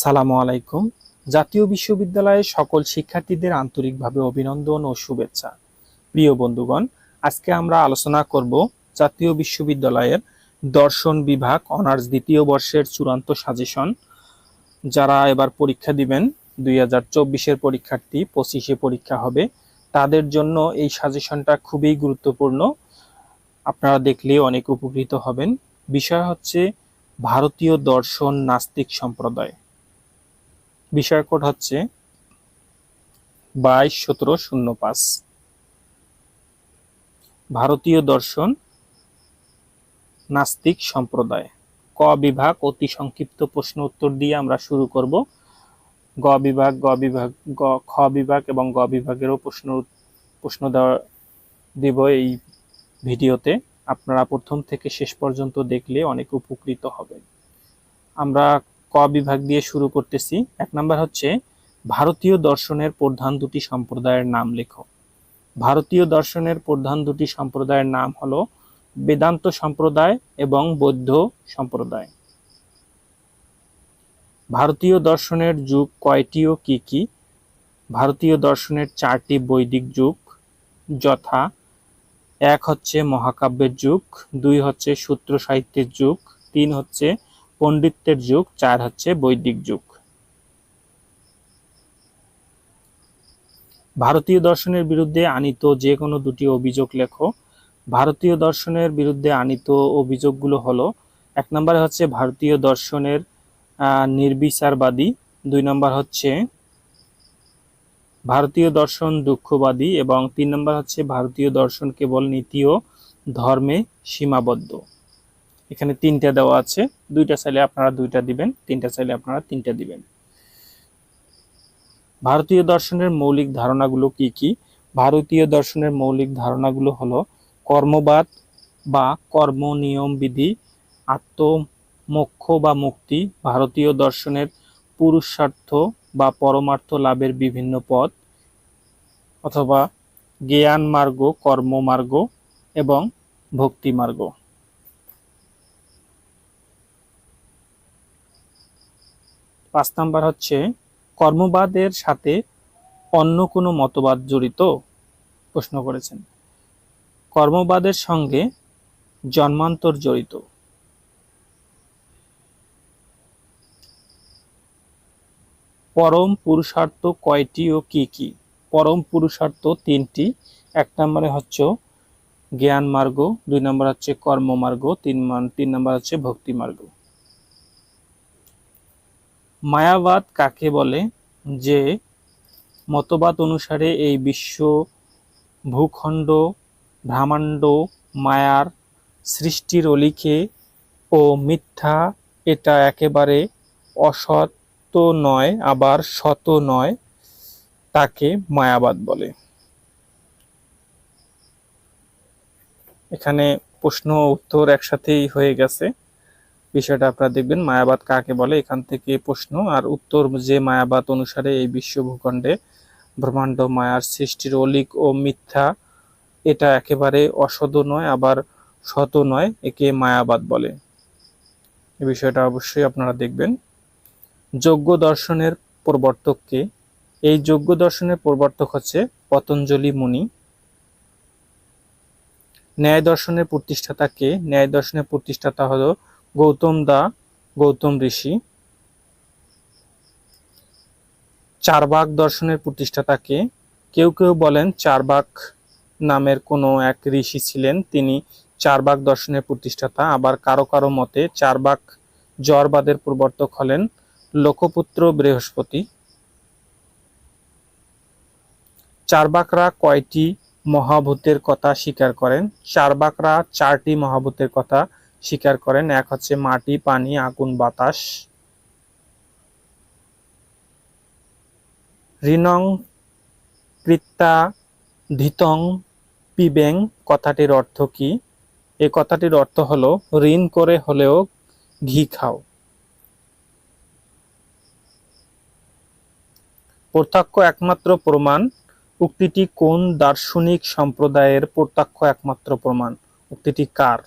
আসসালামু আলাইকুম। জাতীয় বিশ্ববিদ্যালয়ের সকল শিক্ষার্থীদের আন্তরিকভাবে অভিনন্দন ও শুভেচ্ছা। প্রিয় বন্ধুগণ, আজকে আমরা আলোচনা করব জাতীয় বিশ্ববিদ্যালয়ের দর্শন বিভাগ অনার্স দ্বিতীয় বর্ষের চূড়ান্ত সাজেশন, যারা এবার পরীক্ষা দিবেন। দুই হাজার চব্বিশের পরীক্ষার্থী পঁচিশে পরীক্ষা হবে। তাদের জন্য এই সাজেশনটা খুবই গুরুত্বপূর্ণ। আপনারা দেখলে অনেক উপকৃত হবেন। বিষয় হচ্ছে ভারতীয় দর্শন নাস্তিক সম্প্রদায়। বিষয় কোড হচ্ছে বাইশ সতেরো শূন্য পাঁচ। ভারতীয় দর্শন, নাস্তিক সম্প্রদায়। ক বিভাগ, অতি সংক্ষিপ্ত প্রশ্ন উত্তর দিয়ে আমরা শুরু করব। গ বিভাগ গ বিভাগ, গ, খ বিভাগ এবং গ বিভাগেরও প্রশ্ন প্রশ্ন দেওয়া, দিব এই ভিডিওতে। আপনারা প্রথম থেকে শেষ পর্যন্ত দেখলে অনেক উপকৃত হবেন। আমরা ক বিভাগ দিয়ে শুরু করতেছি। এক নাম্বার হচ্ছে, ভারতীয় দর্শনের প্রধান দুটি সম্প্রদায়ের নাম লেখো। ভারতীয় দর্শনের প্রধান দুটি সম্প্রদায়ের নাম হলো বেদান্ত সম্প্রদায় এবং বৌদ্ধ সম্প্রদায়। ভারতীয় দর্শনের যুগ কয়টি ও কি কি? ভারতীয় দর্শনের চারটি বৈদিক যুগ যথা, এক হচ্ছে মহাকাব্যের যুগ, দুই হচ্ছে সূত্র সাহিত্যের যুগ, তিন হচ্ছে পণ্ডিত্যের যুগ, চার হচ্ছে বৈদিক যুগ। ভারতীয় দর্শনের বিরুদ্ধে আনিত যে কোনো দুটি অভিযোগ লেখো। ভারতীয় দর্শনের বিরুদ্ধে আনিত অভিযোগগুলো হলো, এক নম্বরে হচ্ছে ভারতীয় দর্শনের নির্বিচারবাদী, দুই নম্বর হচ্ছে ভারতীয় দর্শন দুঃখবাদী এবং তিন নম্বর হচ্ছে ভারতীয় দর্শন কেবল নীতি ও ধর্মে সীমাবদ্ধ। এখানে তিনটা দেওয়া আছে। দুইটা চাইলে আপনারা দুইটা দিবেন, তিনটা চাইলে আপনারা তিনটা দিবেন। ভারতীয় দর্শনের মৌলিক ধারণাগুলো কি কি? ভারতীয় দর্শনের মৌলিক ধারণাগুলো হলো কর্মবাদ বা কর্ম নিয়ম বিধি আত্মমোক্ষ বা মুক্তি, ভারতীয় দর্শনের পুরুষার্থ বা পরমার্থ লাভের বিভিন্ন পথ, অথবা জ্ঞান মার্গ কর্মমার্গ এবং ভক্তি পাঁচ নাম্বার হচ্ছে, কর্মবাদের সাথে অন্য কোনো মতবাদ জড়িত? প্রশ্ন করেছেন। কর্মবাদের সঙ্গে জন্মান্তর জড়িত। পরম পুরুষার্থ কয়টি ও কি কি? পরম পুরুষার্থ তিনটি। এক নম্বরে হচ্ছে জ্ঞান মার্গ, দুই নম্বর হচ্ছে কর্ম মার্গ, তিন তিন নম্বর হচ্ছে ভক্তি মার্গ। মায়াবাদ কাকে বলে? যে মতবাদ অনুসারে এই বিশ্ব ভূখণ্ড, ব্রহ্মাণ্ড, মায়ার সৃষ্টির অলিখে ও মিথ্যা এটা একেবারে অসৎ নয়, আবার শত নয় তাকে মায়াবাদ বলে। এখানে প্রশ্ন উত্তর একসাথেই হয়ে গেছে। বিষয়টা আপনারা দেখবেন, মায়াবাদ কাকে বলে, এখান থেকে প্রশ্ন। আর উত্তর যে মায়াবাদ অনুসারে এই বিশ্ব ভূখণ্ডে ব্রহ্মাণ্ড মায়ার সৃষ্টির অলিক ও মিথ্যা, এটা একেবারে অসদ নয়, আবার শত নয়, একে মায়াবাদ বলে। এই বিষয়টা অবশ্যই আপনারা দেখবেন। যোগ্য দর্শনের প্রবর্তককে এই যোগ্য দর্শনের প্রবর্তক হচ্ছে পতঞ্জলি মুনি। ন্যায় দর্শনের প্রতিষ্ঠাতাকে ন্যায় দর্শনের প্রতিষ্ঠাতা হলো গৌতম দা, গৌতম ঋষি। চারবাক দর্শনের প্রতিষ্ঠাতাকে কেউ কেউ বলেন চারবাক নামের কোনো এক ঋষি ছিলেন। তিনি চারবাক দর্শনের প্রতিষ্ঠাতা। আবার কারও কারও মতে চারবাক জরবাদের প্রবর্তক হলেন লোকপুত্র বৃহস্পতি। চারবাকরা কয়টি মহাভূতের কথা স্বীকার করেন? চারবাকরা চারটি মহাভূতের কথা স্বীকার করেন। এক হচ্ছে মাটি, পানি, আগুন, বাতাস। ঋণং কৃত্তা ধিতং, পিবেং, কথাটির অর্থ কি? এই কথাটির অর্থ হলো, ঋণ করে হলেও ঘি খাও। প্রত্যক্ষ একমাত্র প্রমাণ। উক্তিটি কোন দার্শনিক সম্প্রদায়ের প্রত্যক্ষ একমাত্র প্রমাণ? উক্তিটি কার?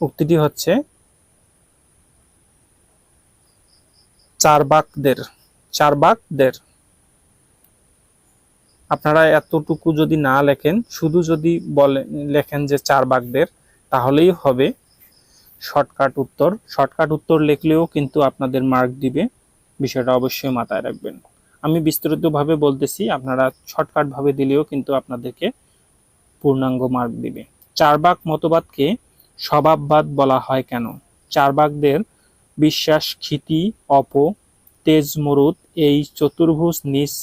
উক্তিটি হচ্ছে, চারবাকদের চারবাকদের। আপনারা এতটুকু যদি না লেখেন, শুধু যদি বলে, লেখেন যে চারবাকদের, তাহলেই হবে শর্টকাট উত্তর। শর্টকাট উত্তর লিখলেও কিন্তু আপনাদের মার্ক দিবে, বিষয়টা অবশ্যই মাথায় রাখবেন। আমি বিস্তারিতভাবে বলতেছি, আপনারা শর্টকাট ভাবে দিলেও কিন্তু আপনাদেরকে পূর্ণাঙ্গ মার্ক দিবে। চারবাক মতবাদকে স্বভাববাদ বলা হয় কেন? চারবাকদের বিশ্বাস, ক্ষিতি, অপ, তেজ, মরুদ, এই চতুর্ভুজ নিজ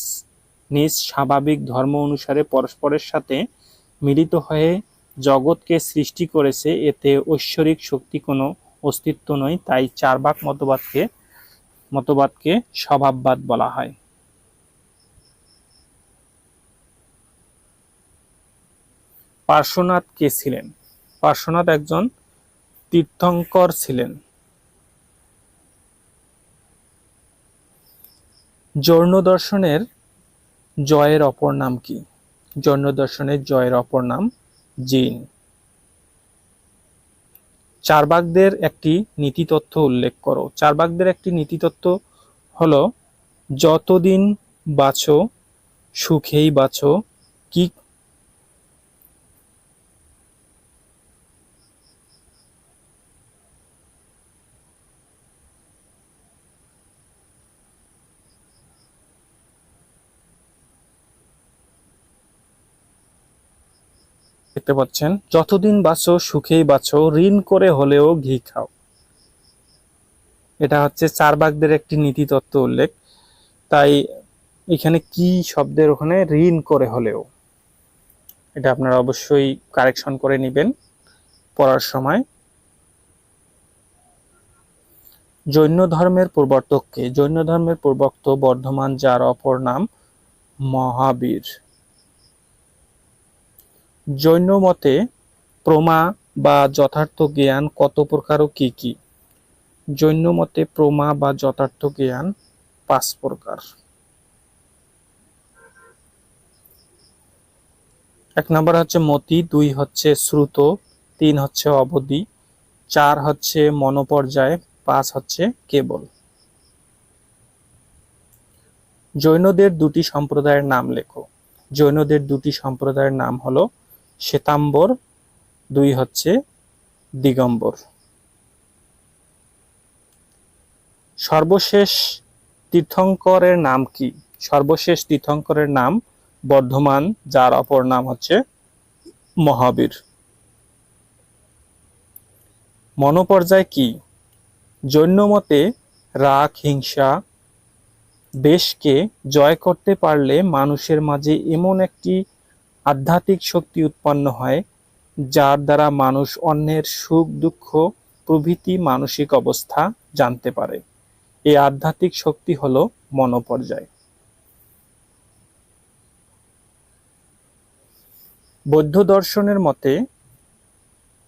নিজ স্বাভাবিক ধর্ম অনুসারে পরস্পরের সাথে মিলিত হয়ে জগৎকে সৃষ্টি করেছে, এতে ঐশ্বরিক শক্তি কোনো অস্তিত্ব নয়, তাই চারবাক মতবাদকে মতবাদকে স্বভাববাদ বলা হয়। পার্শ্বনাথ কে ছিলেন? পার্শ্বনাথ একজন তীর্থঙ্কর ছিলেন। জৈন দর্শনের জয়ের অপর নাম কি? জৈন দর্শনের জয়ের অপর নাম জিন। চারবাকদের একটি নীতিতত্ত্ব উল্লেখ করো। চারবাকদের একটি নীতিতত্ত্ব হলো, যতদিন বাঁচো, সুখেই বাঁচো, কি দেখতে পাচ্ছেন, যতদিন বাঁচো, সুখেই বাঁচো, ঋণ করে হলেও ঘি খাও। এটা হচ্ছে চারবাগদের একটি নীতি তত্ত্ব উল্লেখ। তাই এখানে কি শব্দের ওখানে? ঋণ করে হলেও। এটা আপনারা অবশ্যই কারেকশন করে নেবেন পড়ার সময়। জৈন ধর্মের প্রবর্তককে। জৈন ধর্মের প্রবক্ত বর্ধমান যার অপর নাম মহাবীর। জৈন মতে প্রমা বা যথার্থ জ্ঞান কত প্রকার ও কি কি? জৈন মতে প্রমা বা যথার্থ জ্ঞান পাঁচ প্রকার। এক নম্বর হচ্ছে মতি, দুই হচ্ছে শ্রুত, তিন হচ্ছে অবধি, চার হচ্ছে মনোপর্যায়, পাঁচ হচ্ছে কেবল। জৈনদের দুটি সম্প্রদায়ের নাম লেখো। জৈনদের দুটি সম্প্রদায়ের নাম হলো শ্বেতাম্বর, দুই হচ্ছে দিগম্বর। সর্বশেষ তীর্থঙ্করের নাম কি? সর্বশেষ তীর্থঙ্করের নাম বর্ধমান, যার অপর নাম হচ্ছে মহাবীর। মনোপর্যায় কি? জৈন মতে রাগ, হিংসা দেশকে জয় করতে পারলে মানুষের মাঝে এমন একটি আধ্যাত্মিক শক্তি উৎপন্ন হয়, যার দ্বারা মানুষ অন্যের সুখ, দুঃখ, প্রভৃতি মানসিক অবস্থা জানতে পারে। এই আধ্যাত্মিক শক্তি হলো মনোপর্যায়। বৌদ্ধ দর্শনের মতে,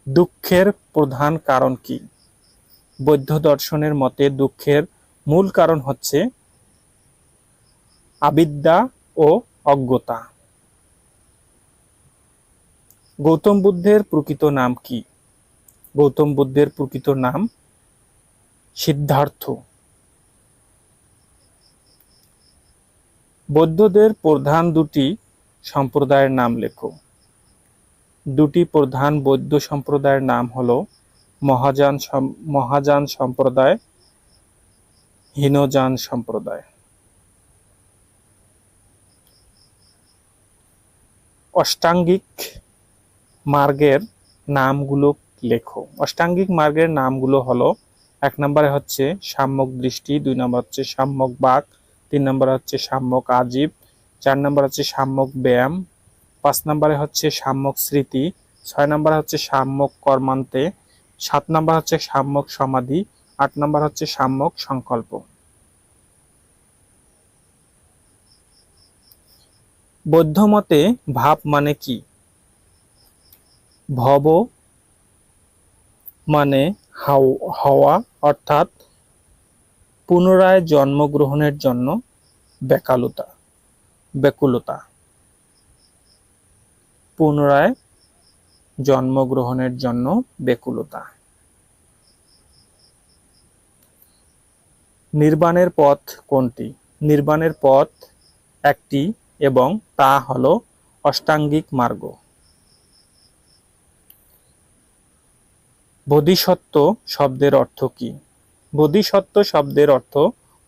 দুঃখের প্রধান কারণ কি? বৌদ্ধ দর্শনের মতে, দুঃখের মূল কারণ হচ্ছে, আবিদ্যা ও অজ্ঞতা। গৌতম বুদ্ধের প্রকৃত নাম কি? গৌতম বুদ্ধের প্রকৃত নাম সিদ্ধার্থ। বৌদ্ধদের প্রধান দুটি সম্প্রদায়ের নাম লেখো। দুটি প্রধান বৌদ্ধ সম্প্রদায়ের নাম হলো মহাযান মহাযান সম্প্রদায়, হীনযান সম্প্রদায়। অষ্টাঙ্গিক মার্গের নামগুলো লেখো। অষ্টাঙ্গিক মার্গের নামগুলো হলো, এক নম্বরে হচ্ছে সাম্যক দৃষ্টি, দুই নম্বর হচ্ছে সাম্যক বাক, তিন নম্বর হচ্ছে সাম্যক আজীব, চার নম্বর হচ্ছে সাম্যক ব্যায়াম, পাঁচ নম্বরে হচ্ছে সাম্যক স্মৃতি, ছয় নম্বর হচ্ছে সাম্যক কর্মান্তে, সাত নম্বর হচ্ছে সাম্যক সমাধি, আট নম্বর হচ্ছে সাম্যক সংকল্প। বৌদ্ধ মতে ভাব মানে কি? ভব মানে হওয়া অর্থাৎ পুনরায় জন্মগ্রহণের জন্য বেকালতা ব্যাকুলতা পুনরায় জন্মগ্রহণের জন্য বেকুলতা। নির্বাণের পথ কোনটি? নির্বাণের পথ একটি এবং তা হলো অষ্টাঙ্গিক মার্গ। বোধিসত্ত্ব শব্দের অর্থ কি? বোধিসত্ত্ব শব্দের অর্থ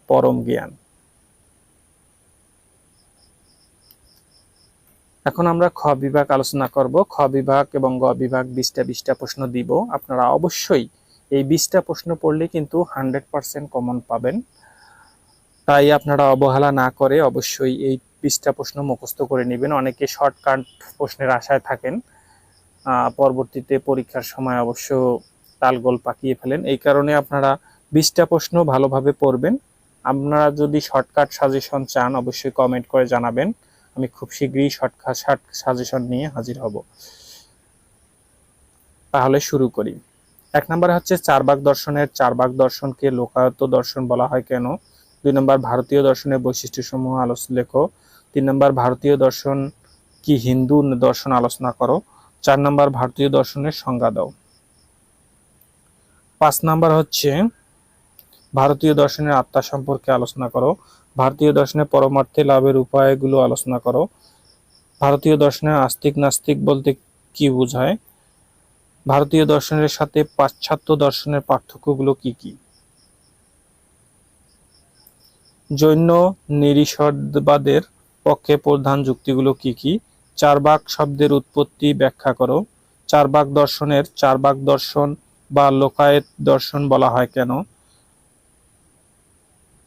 পরম জ্ঞান। এখন আমরা খ বিভাগ আলোচনা করব। খ বিভাগ এবং গ বিভাগ বিশটা বিশটা প্রশ্ন দিব। আপনারা অবশ্যই এই বিশটা প্রশ্ন পড়লে কিন্তু হান্ড্রেড পার্সেন্ট কমন পাবেন। তাই আপনারা অবহেলা না করে অবশ্যই এই বিশটা প্রশ্ন মুখস্থ করে নেবেন। অনেকে শর্টকাট প্রশ্নের আশায় থাকেন। পরবর্তীতে পরীক্ষার সময় অবশ্য তালগোল পাকিয়ে ফেলেন। এই কারণে আপনারা বিশটা প্রশ্ন ভালোভাবে পড়বেন। আপনারা যদি শর্টকাট সাজেশন চান, অবশ্যই কমেন্ট করে জানাবেন। আমি খুব শীঘ্রই শর্টকাট শর্ট সাজেশন নিয়ে হাজির হব। তাহলে শুরু করি। এক নম্বরে হচ্ছে চারবাক দর্শনের চারবাক দর্শনকে লোকায়ত দর্শন বলা হয় কেন? দুই নম্বর, ভারতীয় দর্শনের বৈশিষ্ট্যসমূহ আলোচ, লেখো। তিন নম্বর, ভারতীয় দর্শন কি হিন্দু দর্শন আলোচনা করো? চার নম্বর ভারতীয় দর্শনের সংজ্ঞা দাও। পাঁচ নাম্বার হচ্ছে, ভারতীয় দর্শনের আত্মা সম্পর্কে আলোচনা করো। ভারতীয় দর্শনের পরমার্থে লাভের উপায়গুলো আলোচনা করো। ভারতীয় দর্শনের আস্তিক নাস্তিক বলতে কি বোঝায়? ভারতীয় দর্শনের সাথে পাশ্চাত্য দর্শনের পার্থক্যগুলো কি কি? জৈন নিরিসদবাদের পক্ষে প্রধান যুক্তিগুলো কি কি? চারবাক শব্দের উৎপত্তি ব্যাখ্যা করো। চারবাক দর্শনের চারবাক দর্শন বা লোকায়েত দর্শন বলা হয় কেন?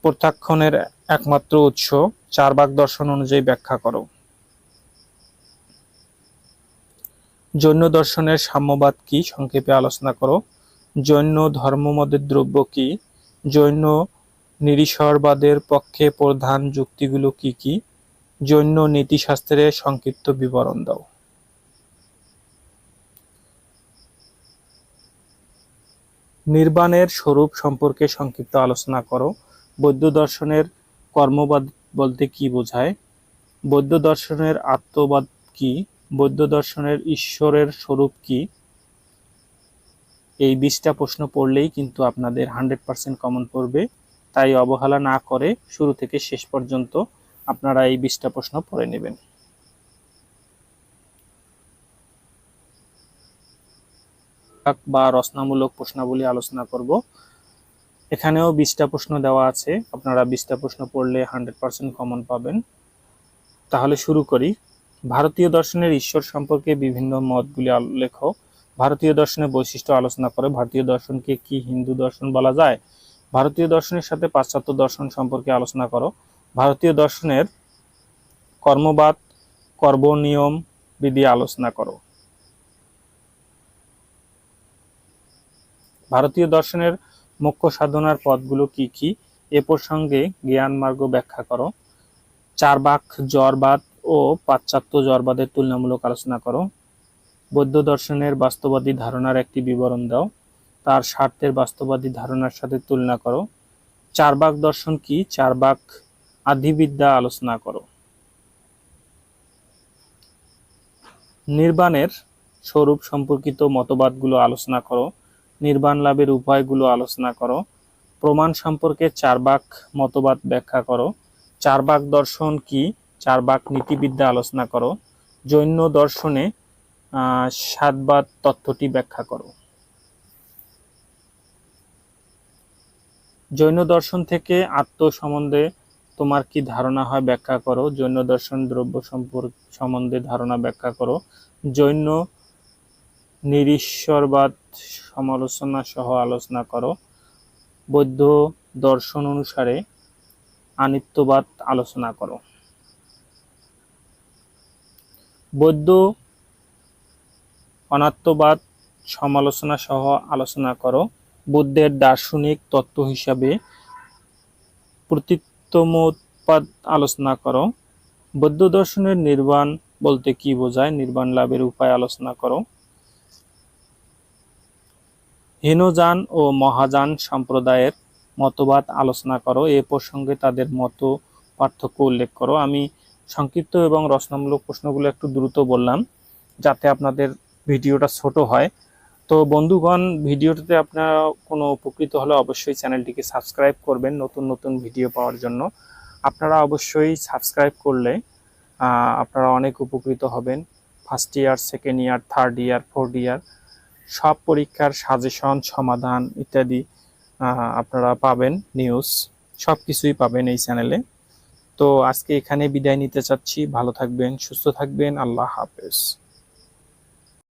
প্রত্যাখ্যানের একমাত্র উৎস, চারবাক দর্শন অনুযায়ী ব্যাখ্যা করো। জৈন দর্শনের সাম্যবাদ কি? সংক্ষেপে আলোচনা করো। জৈন ধর্মমদের দ্রব্য কি? জৈন নিরিসরবাদের পক্ষে প্রধান যুক্তিগুলো কি কি? জৈন নীতিশাস্ত্রের সংক্ষিপ্ত বিবরণ দাও। নির্বাণের স্বরূপ সম্পর্কে সংক্ষিপ্ত আলোচনা করো। বৌদ্ধ দর্শনের কর্মবাদ বলতে কি বোঝায়? বৌদ্ধ দর্শনের আত্মবাদ কি? বৌদ্ধ দর্শনের ঈশ্বরের স্বরূপ কি? এই বিশটা প্রশ্ন পড়লেই কিন্তু আপনাদের হান্ড্রেড পার্সেন্ট কমন পড়বে। তাই অবহেলা না করে শুরু থেকে শেষ পর্যন্ত আপনারা এই বিশটা প্রশ্ন পড়ে নেবেন। বা রচনামূলক প্রশ্নাবলী আলোচনা করব। এখানেও বিশটা প্রশ্ন দেওয়া আছে। আপনারা বিশটা প্রশ্ন পড়লে হান্ড্রেড পার্সেন্ট কমন পাবেন। তাহলে শুরু করি। ভারতীয় দর্শনের ঈশ্বর সম্পর্কে বিভিন্ন মতগুলি লেখো। ভারতীয় দর্শনের বৈশিষ্ট্য আলোচনা করে ভারতীয় দর্শনকে কি হিন্দু দর্শন বলা যায়? ভারতীয় দর্শনের সাথে পাশ্চাত্য দর্শন সম্পর্কে আলোচনা করো। ভারতীয় দর্শনের কর্মবাদ কর্ম নিয়ম বিধি আলোচনা করো। ভারতীয় দর্শনের মুখ্য সাধনার পথগুলো কি কি? এ প্রসঙ্গে জ্ঞান মার্গ ব্যাখ্যা করো। চারবাক, জড়বাদ ও পাশ্চাত্য জড়বাদের তুলনামূলক আলোচনা করো। বৌদ্ধ দর্শনের বাস্তবাদী ধারণার একটি বিবরণ দাও। তার স্বার্থের বাস্তবাদী ধারণার সাথে তুলনা করো। চারবাক দর্শন কি? চারবাক আধিবিদ্যা আলোচনা করো। নির্বাণের স্বরূপ সম্পর্কিত মতবাদগুলো আলোচনা করো, নির্বাণ লাভের উপায়গুলো আলোচনা করো, প্রমাণ সম্পর্কে চারবাক মতবাদ ব্যাখ্যা করো, চারবাক দর্শন কি, চারবাক নীতিবিদ্যা আলোচনা করো, জৈন দর্শনে সাতবাদ তত্ত্বটি ব্যাখ্যা করো। জৈন দর্শন থেকে আত্ম সম্বন্ধে তোমার কি ধারণা হয় ব্যাখ্যা করো। জৈন দর্শন দ্রব্য সম্পর্ক সম্বন্ধে ধারণা ব্যাখ্যা করো। জৈন নিরীশ্বরবাদ সমালোচনা সহ আলোচনা করো। বৌদ্ধ দর্শন অনুসারে আনিত্যবাদ আলোচনা করো। বৌদ্ধ অনাত্মবাদ সমালোচনা সহ আলোচনা করো। বুদ্ধের দার্শনিক তত্ত্ব হিসাবে প্রতীত্বমোৎপাদ আলোচনা করো। বৌদ্ধ দর্শনের নির্বাণ বলতে কি বোঝায়? নির্বাণ লাভের উপায় আলোচনা করো। হীনযান ও মহাযান সম্প্রদায়ের মতবাদ আলোচনা করো। এ প্রসঙ্গে তাদের মত পার্থক্য উল্লেখ করো। আমি সংক্ষিপ্ত এবং রচনামূলক প্রশ্নগুলো একটু দ্রুত বললাম, যাতে আপনাদের ভিডিওটা ছোট হয়। তো বন্ধুগণ, ভিডিওটিতে আপনারা কোনো উপকৃত হলে অবশ্যই চ্যানেলটিকে সাবস্ক্রাইব করবেন নতুন নতুন ভিডিও পাওয়ার জন্য। আপনারা অবশ্যই সাবস্ক্রাইব করলে আপনারা অনেক উপকৃত হবেন। First year second year third year fourth year সব পরীক্ষার সাজেশন সমাধান ইত্যাদি আপনারা পাবেন নিউজ সব কিছুই পাবেন এই চ্যানেলে তো আজকে এখানে বিদায় নিতে চাচ্ছি। ভালো থাকবেন, সুস্থ থাকবেন। আল্লাহ হাফেজ।